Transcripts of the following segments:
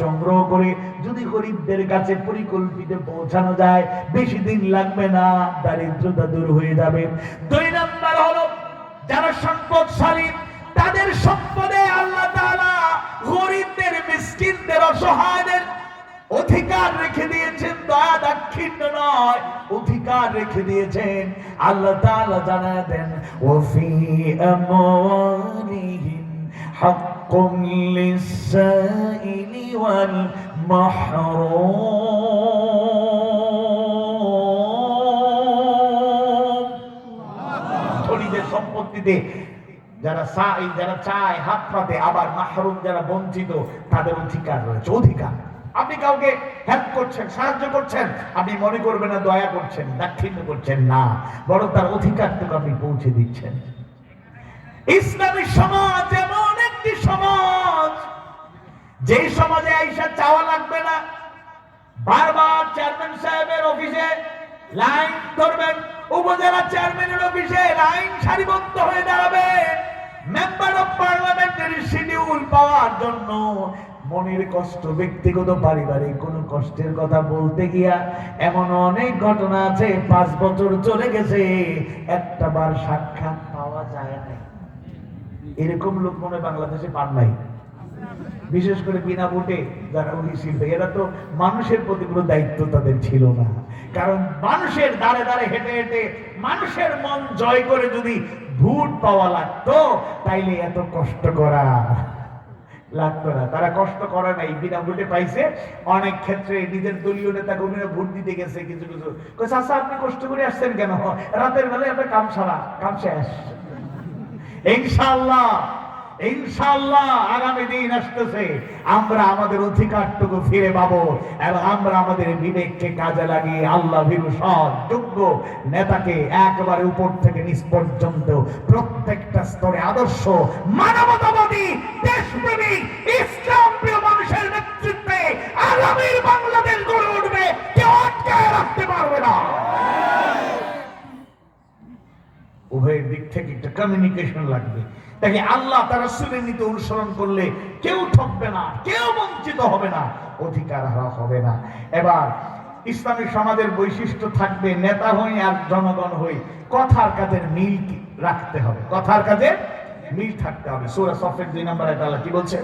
সংগ্রহ করে যদি গরিবদের কাছে পরিকল্পিত পৌঁছানো যায়, বেশি দিন লাগবে না, দারিদ্রতা দূর হয়ে যাবে। দুই নাম্বার হলো, যারা সম্পদশালী, তাদের সম্পদে আল্লাহ গরিবদের, মিসকিনদের অসহায়দের অধিকার রেখে দিয়েছেন। দয়া দাক্ষিণ্য নয়, অধিকার রেখে দিয়েছেন। আল্লাহ তাআলা জানায় দেন ওফি আমওয়ালিহিম হাক্কুন লিসাইলি ওয়াল মাহরুম ধনীদের সম্পত্তিতে যারা চায় যারা চায়, হাত পাতে, আবার মাহরুম যারা বঞ্চিত, তাদের অধিকার রয়েছে, অধিকার। আপনি কাউকে হেল্প করছেন, সাহায্য করছেন, আপনি মনে করবেন না, দয়া করছেন, দাক্ষিণ্য করছেন, না। বরং তার অধিকারটুকু আপনি পৌঁছে দিচ্ছেন। ইসলামী সমাজ সমাজ। যেই সমাজে আইসা চাওয়া লাগবে না, বারবার চেয়ারম্যান সাহেবের অফিসে লাইন ধরবেন, উপজেলা চেয়ারম্যানের অফিসে লাইন সারিবদ্ধ হয়ে দাঁড়াবেন মেম্বার অফ পার্লামেন্টের শিডিউল পাওয়ার জন্য মনের কষ্ট, ব্যক্তিগত, পারিবারিক কোনো কষ্টের কথা বলতে গিয়া এমন অনেক ঘটনা আছে, পাঁচ বছর চলে গেছে, একটা বার সাক্ষাৎ পাওয়া যায় না এরকম লোক মনে বাংলাদেশে পান নাই। বিশেষ করে বিনা ভোটে যারা উনি শিল্পী, এরা তো মানুষের প্রতি কোনো দায়িত্ব তাদের ছিল না। কারণ মানুষের দাঁড়ে দাঁড়ে হেঁটে হেঁটে মানুষের মন জয় করে যদি ভোট পাওয়া লাগতো, তাইলে এত কষ্ট করা লাগতো না। তারা কষ্ট করে নাই, বিনা ভোটে পাইছে। অনেক ক্ষেত্রে নিজের দলীয় নেতা কর্মীরা ভোট দিতে গেছে কিছু কিছু। আচ্ছা আপনি কষ্ট করে আসছেন কেন? রাতের বেলায় আপনার কাম সারা, কাম শেষ। ইনশাআল্লাহ ইনশাআল্লাহ আগামী দিন আসতেছে। আমরা আমাদের অধিকারটুকু ফিরে পাবো এবং আমরা আমাদের বিবেককে কাজে লাগিয়ে আল্লাহ ভীরু যোগ্য নেতাকে একেবারে উপর থেকে নিচ পর্যন্ত প্রত্যেকটা স্তরে আদর্শ, মানবতাবাদী দেশপ্রেমী ইসলাম প্রিয় মানুষের নেতৃত্বে আগামীর বাংলাদেশ গড়ে উঠবে। কেউ আটকায় রাখতে পারবে না। উভয়ের দিক থেকে একটা কমিউনিকেশন লাগবে। তাকে আল্লাহ তার রাসূলের নীতি অনুসরণ করলে কেউ ঠকবে না, কেউ বঞ্চিত হবে না, অধিকার হারা হবে না। এবার ইসলামী সমাজের বৈশিষ্ট্য থাকবে নেতা হই আর জনগণ হই, কথার কাজের মিল রাখতে হবে, কথার কাজে মিল থাকতে হবে। সূরা সফের দুই নম্বর আল্লাহ কি বলছে?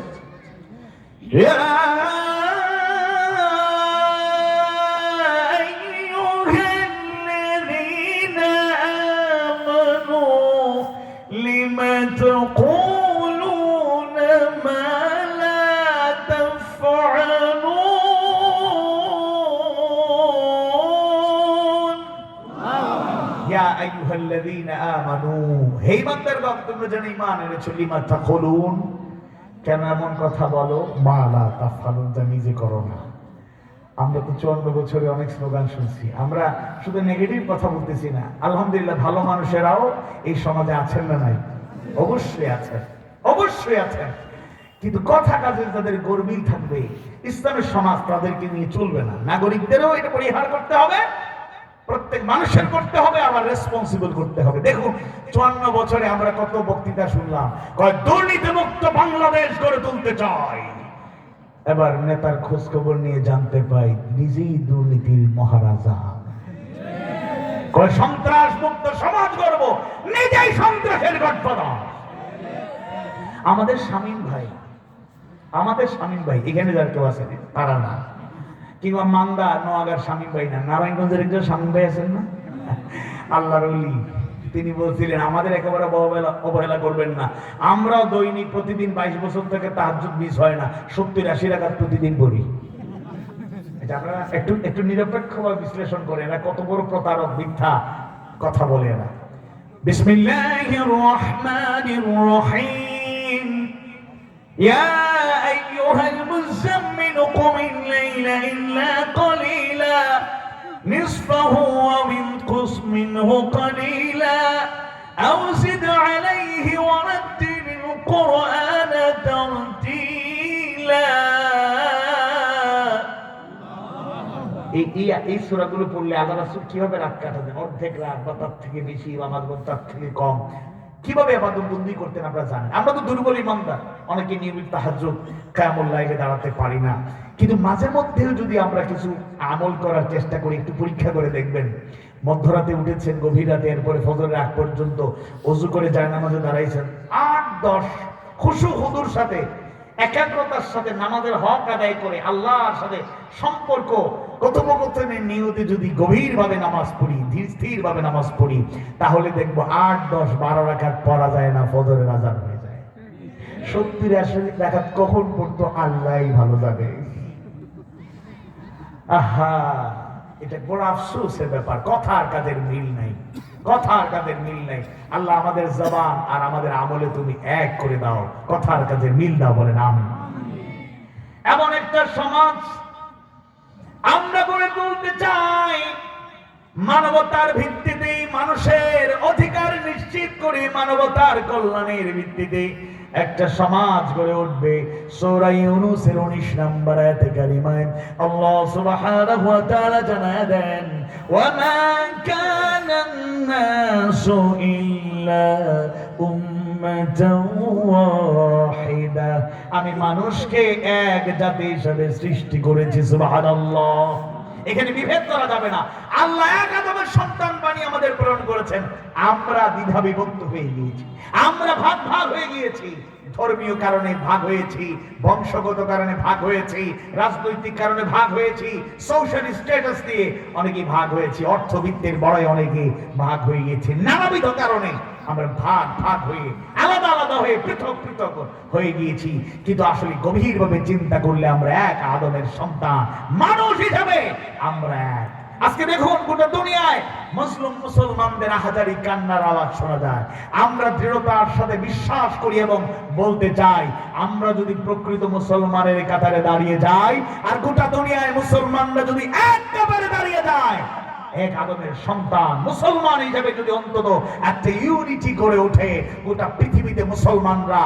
আলহামদুলিল্লাহ, ভালো মানুষেরাও এই সমাজে আছেন না নাই? অবশ্যই আছেন। অবশ্যই আছেন। কিন্তু কথা কাজে তাদের গর্বিল থাকবে। ইসলামের সমাজ তাদেরকে নিয়ে চলবে না। নাগরিকদেরও এটা পরিহার করতে হবে। প্রত্যেক মানুষের করতে হবে, আবার রেসপন্সিবল করতে হবে। দেখুন, চুয়ান্ন বছরে আমরা কত বক্তৃতা শুনলাম, কয় দুর্নীতি মুক্ত বাংলাদেশ গড়ে তুলতে চাই। এবার নেতার খোঁজ খবর নিয়ে জানতে পাই, নিজেই দুর্নীতির মহারাজা। কয় সন্ত্রাস মুক্ত সমাজ গড়ব, নিজেই সন্ত্রাসের গঠপদা আমাদের স্বামীন ভাই, আমাদের স্বামীন ভাই, এখানে যার কেউ আছেন, তারা না। কিংবা মান্দা, নোয়াগার স্বামী ভাই না। নারায়ণগঞ্জের একজন স্বামী ভাই আছেন না? আল্লাহর অলি তিনি বলছিলেন, আমাদের একেবারে অবহেলা করবেন না। আমরা দৈনিক প্রতিদিন বাইশ বছর থেকে তাহাজুদ মিস হয় না। সত্তর, আশি টাকার প্রতিদিন পড়ি। আপনারা একটু একটু নিরপেক্ষভাবে বিশ্লেষণ করে এরা কত বড় প্রতারক, মিথ্যা কথা বলে এরা। বিসমিল্লাহির রহমানির রহিম। ইয়া আইয়ুহাল মুযাম্মিল কুম الليل إلا قليلا نصفه وانقص منه قليلا أو زد عليه ورتل القرآن ترتيلا এই এই এই সূরাগুলো পড়লে আল্লাহ রাসূল কিভাবে রাত কাটাতেন অর্ধেক রাত বা তার থেকে বেশি বা মাঝে তার থেকে কম কীভাবে আমাদের বন্দি করতেন আপনারা জানেন? আমরা তো দুর্বল ইমানদার, অনেকে নিয়মিত তাহাজ কায়ামল লাইলে দাঁড়াতে পারি না। কিন্তু মাঝে মধ্যেও যদি আমরা কিছু আমল করার চেষ্টা করি, একটু পরীক্ষা করে দেখবেন, মধ্যরাতে উঠেছেন, গভীর রাতে, এরপরে ফজরের আগ পর্যন্ত অজু করে যায় নামাজে দাঁড়াইছেন, আট, দশ, খুশু হুদুর সাথে, একাগ্রতার সাথে নামাজের হক আদায় করে, আল্লাহর সাথে সম্পর্ক কথোপকথনের নিয়তে যদি গভীরভাবে নামাজ পড়ি, ধীর স্থির ভাবে নামাজ পড়ি, তাহলে দেখব আট, দশ, বারো রাখাত পড়া যায় না, ফজরের আজান হয়ে যায়। সত্তর আসলে রাখাত কখন পড়তো আল্লাহ ভালো যাবে আহা, এটা বড় আফসোসের ব্যাপার আর কাজের মিল নাই আর কাজের মিল নাই। আল্লাহ আমাদের জবান আর আমাদের আমলে তুমি এক করে দাও কথা আর কাজের মিল দাও বলেন আমি এমন একটা সমাজ ভাবে বলতে চাই, মানবতার ভিত্তিতে মানুষের অধিকার নিশ্চিত করে মানবতার কল্যাণের ভিত্তিতে একটা সমাজ গড়ে উঠবে। সোরাই অনুসের উনিশ নম্বর আয়াতে কারিমায় আল্লাহ সুবহানাহু ওয়া তাআলা জানায় দেন ওয়া মা কানা আমি মানুষকে এক জাতি হিসাবে সৃষ্টি করেছি, সুবহানাল্লাহ। এখানে বিভেদ করা যাবে না। আল্লাহ এক আদমের সন্তান বানিয়ে আমাদের প্রেরণ করেছেন। আমরা দ্বিধা বিভক্ত হয়ে গিয়েছি। আমরা ভাগ ভাগ হয়ে গিয়েছি। ধর্মীয় কারণে ভাগ হয়েছি, বংশগত কারণে ভাগ হয়েছি, রাজনৈতিক কারণে ভাগ হয়েছি সোশ্যাল স্ট্যাটাস দিয়ে অনেকে ভাগ হয়েছি, অর্থবিত্তের বড়াই অনেকে ভাগ হয়ে গেছে নানাবিধ কারণে আমরা ভাগ ভাগ হয়ে আলাদা আলাদা হয়ে পৃথক পৃথক হয়ে গিয়েছি। কিন্তু আসলে গভীরভাবে চিন্তা করলে আমরা এক আদমের সন্তান, মানুষ হিসাবে আমরা এক। আজকে দেখুন, গোটা দুনিয়ায় মুসলিম, মুসলমানদের হাজারি কান্নার আওয়াজ শোনা যায়। আমরা দৃঢ়তার সাথে বিশ্বাস করি এবং বলতে চাই, আমরা যদি প্রকৃত মুসলমানের কাতারে দাঁড়িয়ে যাই, আর গোটা দুনিয়ায় মুসলমানরা যদি এক কাতারে দাঁড়িয়ে যায় এক আদমের সন্তান মুসলমান হিসেবে যদি অন্তত একটা ইউনিটি গড়ে ওঠে, গোটা পৃথিবীতে মুসলমানরা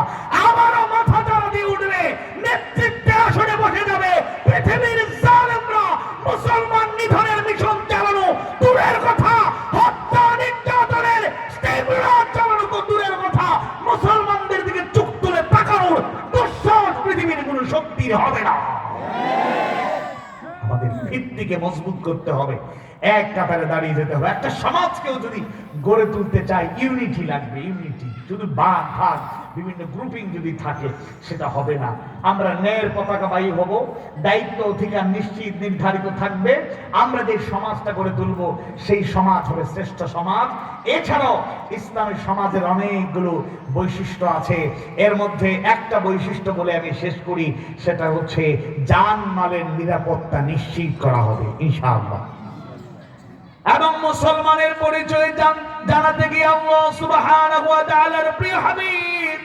আবারও মাথা চাড়া দিয়ে উঠবে, নেতৃত্বে আসনে বসে যাবে। পৃথিবীর জালেমরা মুসলমান নিধনের মিশন চালানো দূরের কথা, হত্যা, নির্যাতনের স্টেবলার চালানো তো দূরের কথা। মুসলমানদের দিকে চোখ তুলে তাকানোর দুঃসাহস পৃথিবীর কোনো শক্তির হবে না। আমাদের ভিত্তিকে মজবুত করতে হবে। এক কাতারে দাঁড়িয়ে যেতে হবে। একটা সমাজকেও যদি গড়ে তুলতে চাই ইউনিটি লাগবে, ইউনিটি। শুধু ভাগ ভাগ, বিভিন্ন গ্রুপিং যদি থাকে, সেটা হবে না। আমরা ন্যায়ের পতাকাবাহী হব, দায়িত্ব অধিকার নিশ্চিত, নির্ধারিত থাকবে। আমরা যে সমাজটা গড়ে তুলব, সেই সমাজ হবে শ্রেষ্ঠ সমাজ। এছাড়াও ইসলামের সমাজের অনেকগুলো বৈশিষ্ট্য আছে। এর মধ্যে একটা বৈশিষ্ট্য বলে আমি শেষ করি, সেটা হচ্ছে জান মালের নিরাপত্তা নিশ্চিত করা হবে, ইনশাআল্লাহ। এবং মুসলমানের পরিচয় জান- জানাতে গিয়ে আল্লাহ সুবহানাহু ওয়া তাআলার প্রিয় হাবিব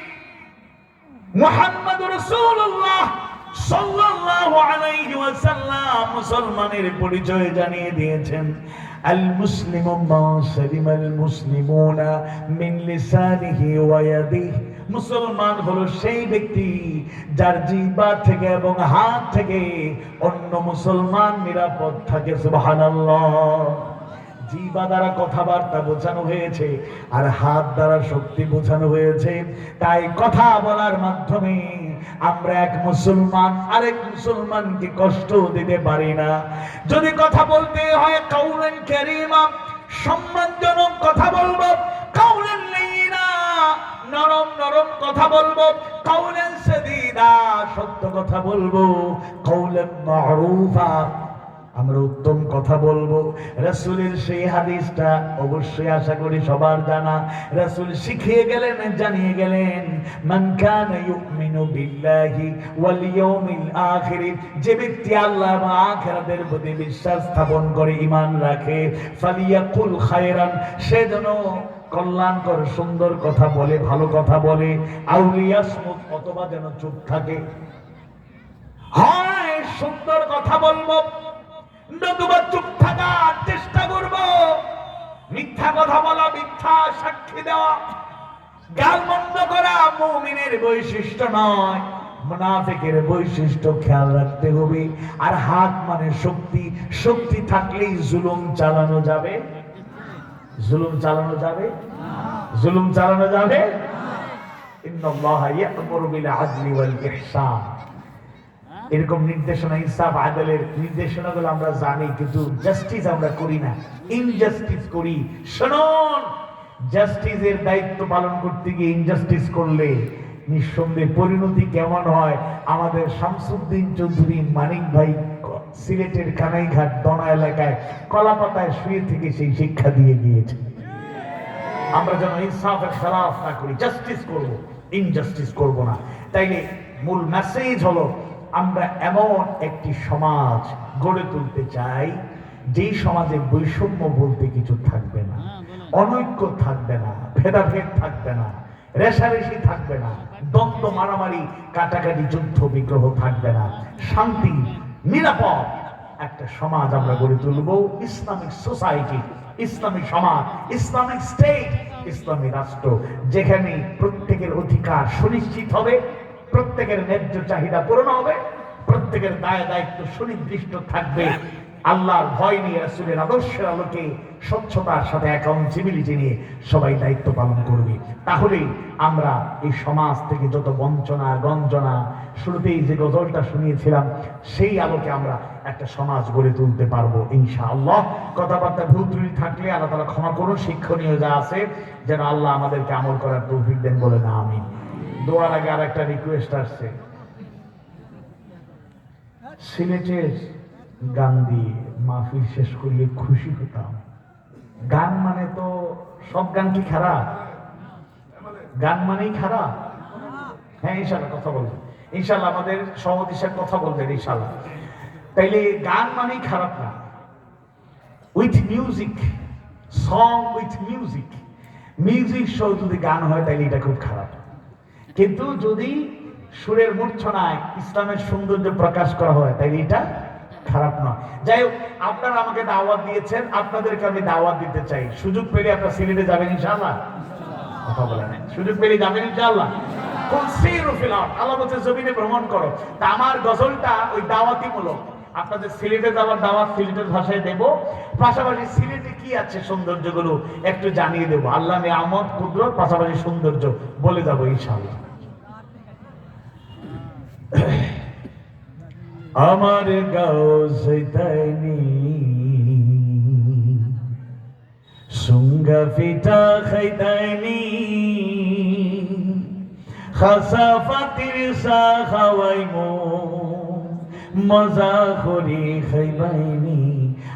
মুহাম্মদ রাসূলুল্লাহ সাল্লাল্লাহু আলাইহি ওয়াসাল্লাম মুসলমানের পরিচয় জানিয়ে দিয়েছেন। আল মুসলিমু মা সালিমাল মুসলিমুনা মিন লিসানিহি ওয়া ইয়াদিহি। মুসলমান হলো সেই ব্যক্তি যার জিহ্বা থেকে এবং হাত থেকে অন্য মুসলমান নিরাপদ থাকে, সুবহানাল্লাহ। জিবা দ্বারা কথাবার্তা বোঝানো হয়েছে আর হাত দ্বারা শক্তি বোঝানো হয়েছে। তাই কথা বলার মাধ্যমে আমরা এক মুসলমান, আরেক মুসলমানকে কষ্ট দিতে পারি না। যদি কথা বলতে হয় কাউলেন ক্যারিমা সম্মানজনক কথা বলব, কাউলেন লাইয়িনা নরম নরম কথা বলব, কাউলেন সাদিদা, সত্য কথা বলব, কাউলেন মারুফা আমরা উত্তম কথা বলব। রাসূলের সেই হাদিসটা অবশ্যই আশা করি সবার জানা। রাসূল শিখিয়ে গেলেন, জানিয়ে গেলেন, মান ইউমিনু বিল্লাহি ওয়াল ইয়াউমিল আখির যে ব্যক্তি আল্লাহ এবং আখিরাতের প্রতি বিশ্বাস স্থাপন করে, ঈমান রাখে, ফালিয়াকুল খায়রান সে যেন কল্যাণকর, সুন্দর কথা বলে, ভালো কথা বলে, আউলিয়াসমুত অথবা যেন চুপ থাকে। হয়, সুন্দর কথা বলব। নতুবা চুপ থাকার চেষ্টা করব। মিথ্যা কথা বলা, মিথ্যা সাক্ষী দেওয়া। গাল বন্ধ করা মুমিনের বৈশিষ্ট্য নয়। মুনাফিকের বৈশিষ্ট্য খেয়াল রাখতে হবে। আর হাত মানে শক্তি। শক্তি থাকলেই জুলুম চালানো যাবে। জুলুম চালানো যাবে? জুলুম চালানো যাবে? ইন্নাল্লাহ ইয়া'মুরু বিল আদলি ওয়াল ইহসান। এরকম নির্দেশনা, ইনসাফ, আদালের নির্দেশনাগুলো আমরা জানি, কিন্তু জাস্টিস আমরা করি না। ইনজাস্টিস করি। শুনুন জাস্টিসের দায়িত্ব পালন করতে গিয়ে ইনজাস্টিস করলে নিঃসন্দেহে পরিণতি কেমন হয়? আমাদের শামসুদ্দিন চৌধুরী, মানিক ভাই, সিলেটের কানাইঘাট, দনা এলাকায় কলাপাতায় শুয়ে থেকে সেই শিক্ষা দিয়ে গিয়েছে। আমরা যেন ইনসাফের খেলাফ না করি জাস্টিস করব। ইনজাস্টিস করব না। তাইলে মূল মেসেজ হলো আমরা এমন একটি সমাজ গড়ে তুলতে চাই যেই সমাজে বৈষম্য বলতে কিছু থাকবে না অনৈক্য থাকবে না ভেদাভেদ থাকবে না রেশারেশি থাকবে না দ্বন্দ্ব মারামারি কাটাকাটি যুদ্ধ বিগ্রহ থাকবে না শান্তি নিরাপদ একটা সমাজ আমরা গড়ে তুলব ইসলামিক সোসাইটি ইসলামী সমাজ ইসলামিক স্টেট ইসলামী রাষ্ট্র যেখানে প্রত্যেকের অধিকার সুনিশ্চিত হবে। প্রত্যেকের ন্যায্য চাহিদা পূরণ হবে, প্রত্যেকের দায় দায়িত্ব সুনির্দিষ্ট থাকবে। আল্লাহর ভয় নিয়ে রাসূলের আদর্শের আলোকে স্বচ্ছতার সাথে অ্যাকাউন্টেবিলিটি নিয়ে সবাই দায়িত্ব পালন করবে। তাহলেই আমরা এই সমাজ থেকে যত বঞ্চনা, গঞ্জনা, শুরুতেই যে গজলটা শুনিয়েছিলাম, সেই আলোকে আমরা একটা সমাজ গড়ে তুলতে পারব, ইনশাআল্লাহ। কথাবার্তা ভুল ত্রুটি থাকলে আল্লাহ তালা ক্ষমা করুন, শিক্ষণীয় যা আছে, যেন আল্লাহ আমাদেরকে আমল করার তৌফিক দেন বলে না আমি দোয়ার আগে আর একটা রিকোয়েস্ট আসছে। সিলেটের গান দিয়ে মাহফিল শেষ করলে খুশি হতাম। গান মানে তো সব গান কি খারাপ? গান মানেই খারাপ। হ্যাঁ ইনশাল্লাহ কথা বলবেন ইনশাল্লাহ আমাদের সভাপতি কথা বলবেন ইনশাল্লাহ তাইলে গান মানেই খারাপ না। With music song with music music সহ যদি গান হয়, তাইলে এটা খুব খারাপ। কিন্তু যদি সুরের মূর্ছনায় ইসলামের সৌন্দর্য প্রকাশ করা হয়, তাইলে এটা খারাপ নয়। যাই হোক, আপনারা আমাকে দাওয়াত দিয়েছেন, আপনাদেরকে আমি দাওয়াত দিতে চাই। সুযোগ পেলে আপনার সিলেটে যাবেন ইনশাআল্লাহ? কথা বলে নাই। সুযোগ পেলে যাবেন ইনশাআল্লাহ। আল্লাহ বলছে, জমিনে ভ্রমণ করো। তা আমার গজলটা ওই দাওয়াতি মূলক আপনাদের সিলেটে যাওয়ার দাওয়াত সিলেটের ভাষায় দেব। পাশাপাশি সিলেটে কি আছে সৌন্দর্যগুলো একটু জানিয়ে দেব। আল্লাহ নিয়ামত, কুদরত, পাশাপাশি সৌন্দর্য বলে যাব ইনশাআল্লাহ। আমার গাও সৈতানি সুঙ্গা ফিটা খাইতাইনি খাসা ফাতির সা খাওয়াইমো মজা করি খাইবাইনি।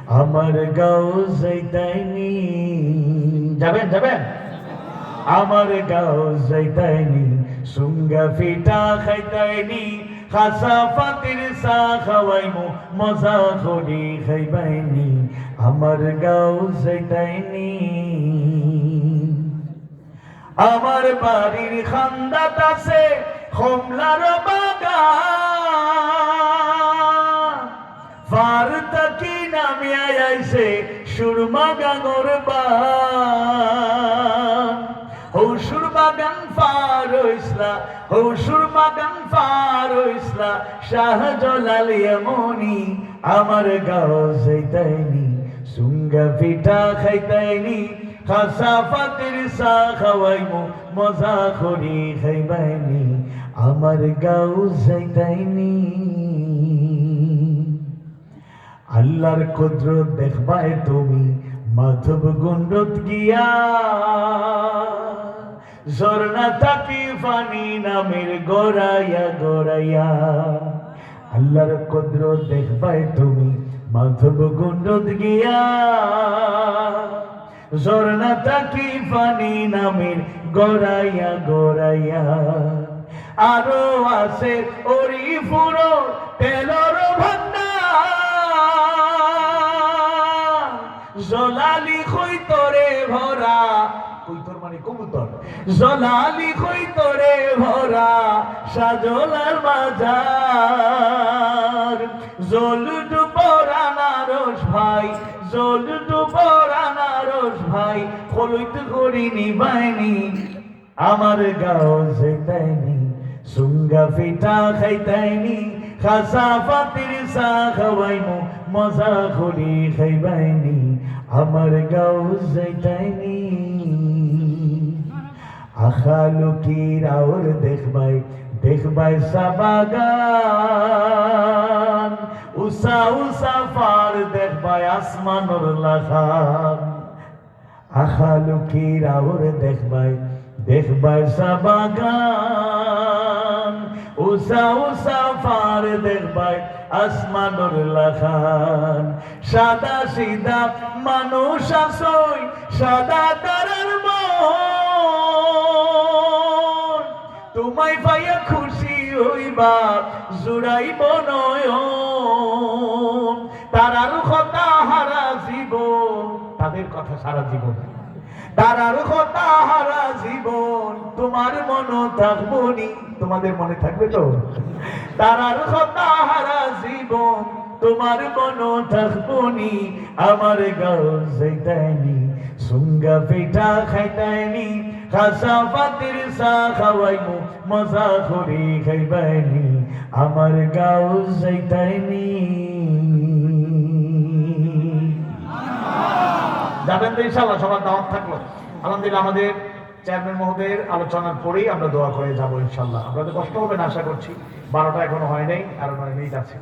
আমার গাও যাইতাইনি যাবেন যাবেন? আমার গাও যাইতাইনি সুঙ্গা ফিটা খাইতাইনি খাসা ফাতির সা খাওয়াইমু, মজা করি খাইবাইনি, আমার গাও যাইতাইনি। আমার বাড়ির খান্দাত আছে, কমলার বাগান। ফার তাকি নামিয়া আইছে সুরমা গাঙর বান হৌসুর বাগান ফার হইসলা হৌসুর বাগান ফার হইসলা শাহজলাল এমনি আমার গাও যাইতাইনি, সুঙ্গা পিঠা খাইতাইনি, খাসা ফাতির সা খাওয়াইমু, মজা করি খাইবাইনি, আমার গাও যাইতাইনি। আল্লাহর কুদরত দেখবায় তুমি, মাধব গুন্ডত গিয়া। ঝর্ণা থাকি ফানি নামের গড়াইয়া গড়াইয়া। আল্লাহর কুদরত দেখবায় তুমি, মাধব গুন্ডত গিয়া। ঝর্ণা থাকি ফানি নামের গড়াইয়া গড়াইয়া। আরও আছে ওরি ফুরো তেলর ভান্ডার জলালি খৈতরে ভরা কৈতর মানে কবুতর। জলালি খৈতরে ভরা সাজলার বাজার। জলুটু পরানারস ভাই জলুটু পরানারস ভাই খলুত করি নিবাইনি আমার গাও যেতাইনি, সুঙ্গা ফিটা খাইতাইনি, খাসা ফাতির সা খাওয়াইমু, মজা করি খাইবাইনি, আমার গাও যাইতাইনি আখালু কি রাউর দেখবাই দেখবাই সাবাগান। উসা উসা ফার দেখবাই আসমানুর লাখান আখালু কি দেখবাই দেখবাই সাবাগান। দেখবাই আসমানুর লাখান সাদা সিদা মানুষ আসই, সাদা তারার তোমায় পাইয়া খুশি হইবা, জুড়াইব নয়ন। তারার কথা হারা জীবন, তাদের কথা সারা জীবন। তারার কথা হারা জীবন, তোমার মন থাকব নি তোমাদের মনে থাকবে তো? তারার কথা হারা জীবন, তোমার মন থাকব নি আমার গাও যাইতাইনি সুঙ্গা পিঠা খাইতাইনি খাসা ফাতির সা খাওয়াইমু, মজা করে খাইবাইনি আমার গাও যাইতাইনি যাবেন তো ইনশাল্লাহ, সবার দাওয়াত থাকল। আলহামদুলিল্লাহ আমাদের চেয়ারম্যান মহোদয়ের আলোচনার পরেই আমরা দোয়া করে যাব ইনশাল্লাহ। আপনাদের কষ্ট হবে না, আশা করছি। বারোটা এখনও হয় নাই, আরও নয় মিনিট আছে।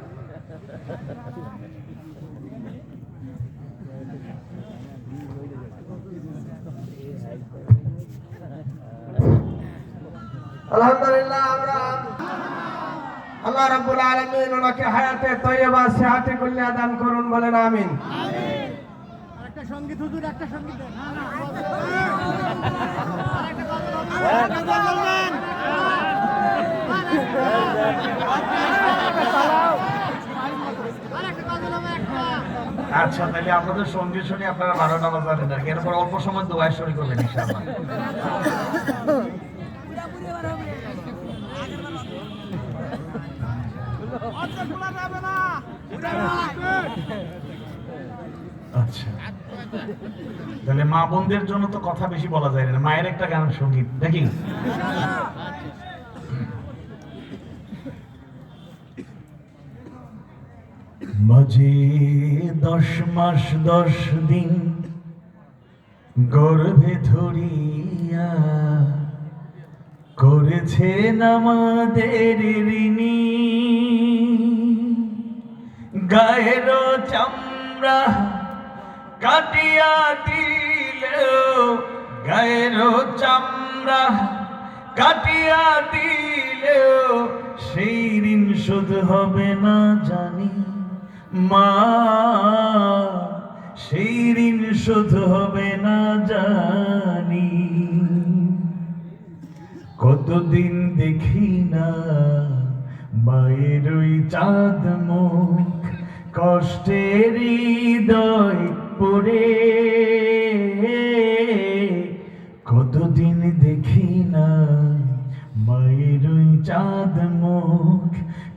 আলহামদুলিল্লাহ আমরা আল্লাহ রাব্বুল আলামিন ওনাকে হায়াতে তৈয়বা সিহাতে কল্যাণ দান করুন বলেন আমিন। একটা সংগীত হুজুর একটা সংগীত দেন। আরেকটা গজল হবে আচ্ছা তাহলে আপনাদের সঙ্গে শুনে আপনারা বারোটা বাজাবেন আর এরপর অল্প সময় দোয়া শুরু করবেন ইনশাআল্লাহ। আচ্ছা। তাহলে মা বোনদের জন্য তো কথা বেশি বলা যায় না। মায়ের একটা গান সংগীত নাকি মাঝে দশ মাস, দশ দিন গর্ভে ধরিয়া করেছেন আমাদের ঋণী। গায়ের চামড়া কাটিয়া দিল গায়ের চামড়া কাটিয়া দিল সেই ঋণ শোধ হবে না জানি। মা, সেই ঋণ শোধ হবে না জানি। কতদিন দেখি না, মায়ের ওই চাঁদ মুখ, কষ্টের হৃদয় পড়ে। কতদিন দেখি না, মায়ের ওই চাঁদ মুখ,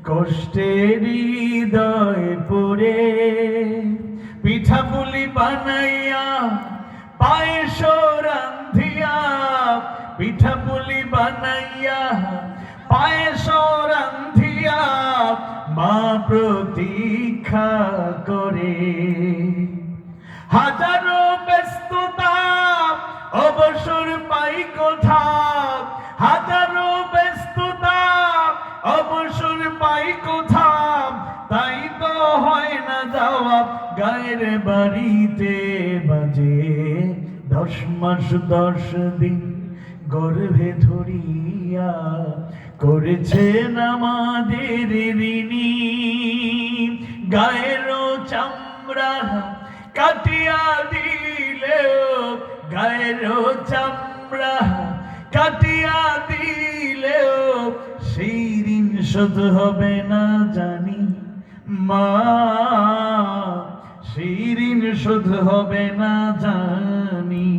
কষ্টের হৃদয় পড়ে। পিঠা পুলি বানাইয়া পায়েস প্রতীক্ষা করে। হাজারো ব্যস্ততা অবসর পাই কোথা হাজারো ব্যস্ততা অবসর পাই কোথা তাই তো হয় না যাওয়া গায়ের বাড়িতে বাজে। দশ মাস, দশ দিন গর্ভে ধরিয়া করেছেন আমাদের ঋণী গায়ের চামড়া কাটিয়া দিলেও গায়ের চামড়া কাটিয়া দিলেও সেই ঋণ শোধ হবে না জানি মা, সেই ঋণ শোধ হবে না জানি।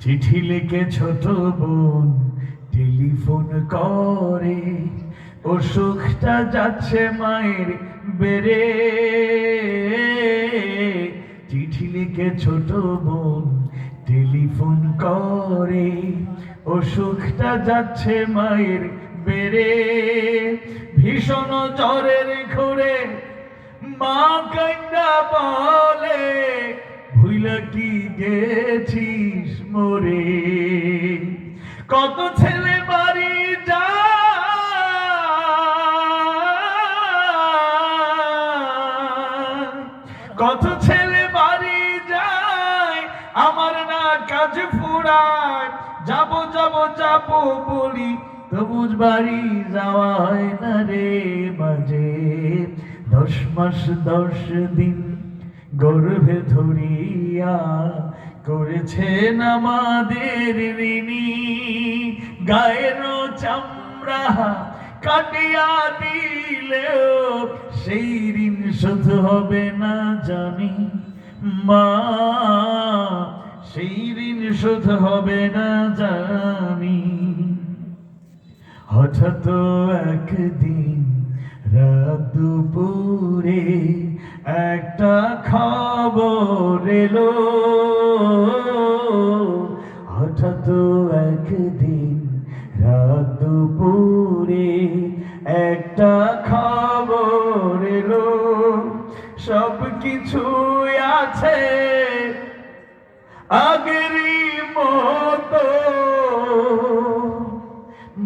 চিঠি লিখে ছোট বোন টেলিফোন করে অসুখটা যাচ্ছে মায়ের বেড়ে। চিঠি লিখে ছোট বোন টেলিফোন করে। অসুখটা যাচ্ছে মায়ের বেড়ে। ভীষণ জ্বরের ঘুরে মা কান্না বলে, ভুইলা কি গেছিস মোরে? কত ছেলে বাড়ি যাব যাব বলি তবুজ বাড়ি যাওয়া হয় না রে মাঝে। দশ মাস, দশ দিন গর্ভে ধরিয়া করেছেন আমাদের ঋণী গায়ের চামড়া কাটিয়া দিলেও সেই ঋণ শোধ হবে না জানি মা। সেই ঋণ শোধ হবে না জানি। হঠাৎ একদিন রাত দুপুরে একটা খবর এলো। হঠাৎ একদিন রাত দুপুরে একটা খবর এলো। সব কিছু আছে আগেরই মতো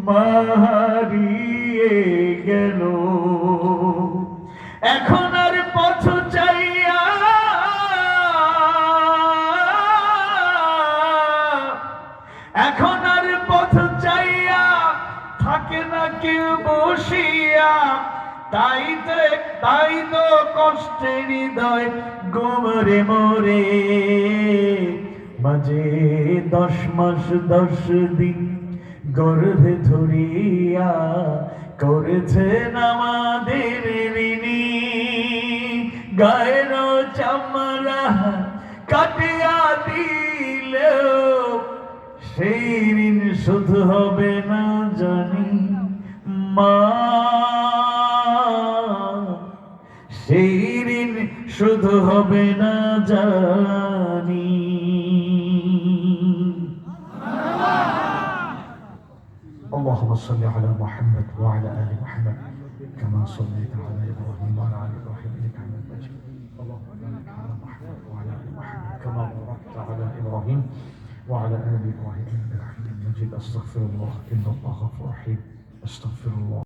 মারিয়ে গেল। এখন আর পথ চাইয়া এখন আর পথ চাইয়া থাকে না কেউ বসিয়া। তাই তো তাই তো কষ্টের হৃদয় গোমরে মরে। মাঝে দশ মাস, দশ দিন গর্ভে ধরিয়া করেছেন আমাদের ঋণী গায়ের চামড়া কাটিয়া দিলেও সেই ঋণ শুধু হবে না জানি। মা, সেই ঋণ শুধু হবে না জানি। اللهم صل على محمد وعلى آل محمد كما صليت على إبراهيم وعلى آل إبراهيم إنك حميد مجيد. اللهم بارك على محمد وعلى آل محمد كما باركت على إبراهيم وعلى آل إبراهيم إنك حميد مجيد. أستغفر الله إن الله غفور رحيم. أستغفر الله.